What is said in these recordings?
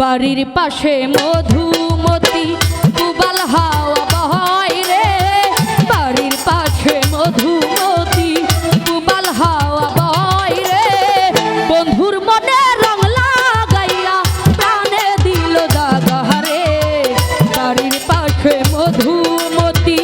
বাড়ির পাশে মধুমতি, কুবাল হাওয়া বহায় রে। বাড়ির পাশে মধুমতি, কুবাল হাওয়া বহায় রে। বন্ধুর মনে রং লাগাইয়া প্রাণে দিল দাগা রে বাড়ির পাশে মধুমতি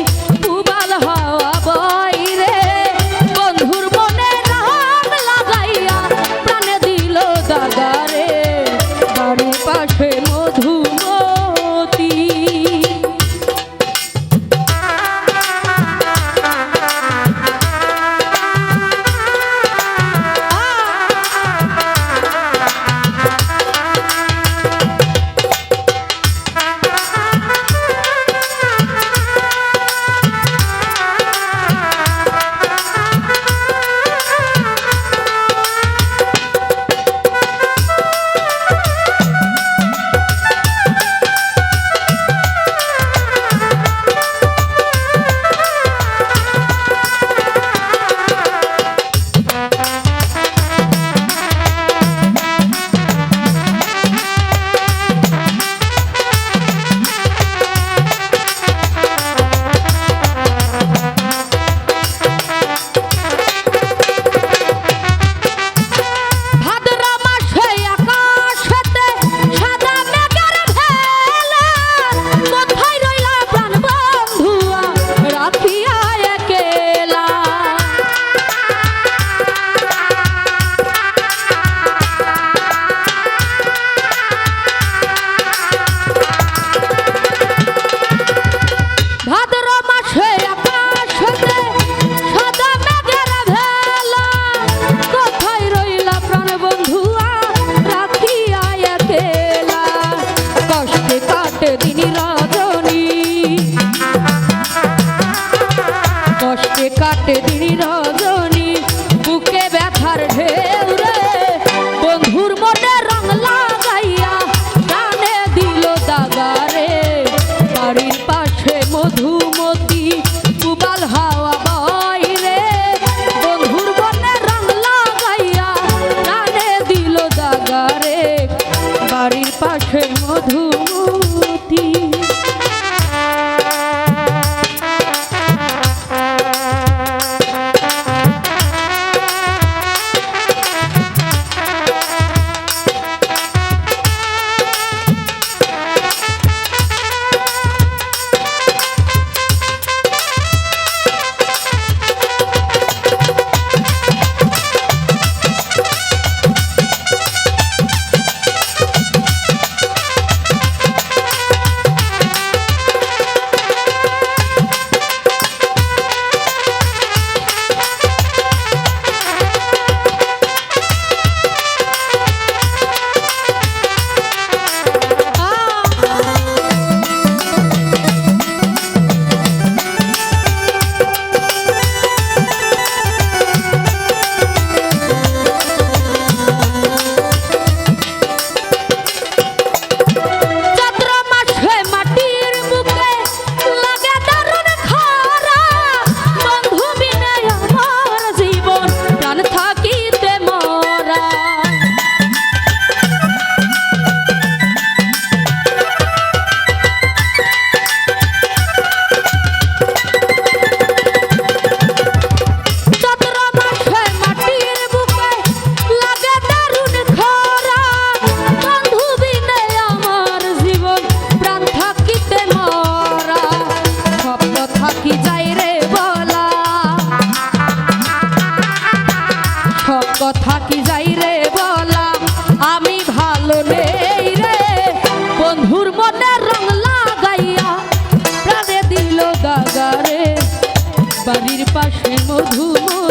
কথা কি যাই রে বলা? আমি ভালো নেই রে। বন্ধুর মনে রং লাগাইয়া প্রাণে দিল দাগারে বাড়ির পাশে মধুময়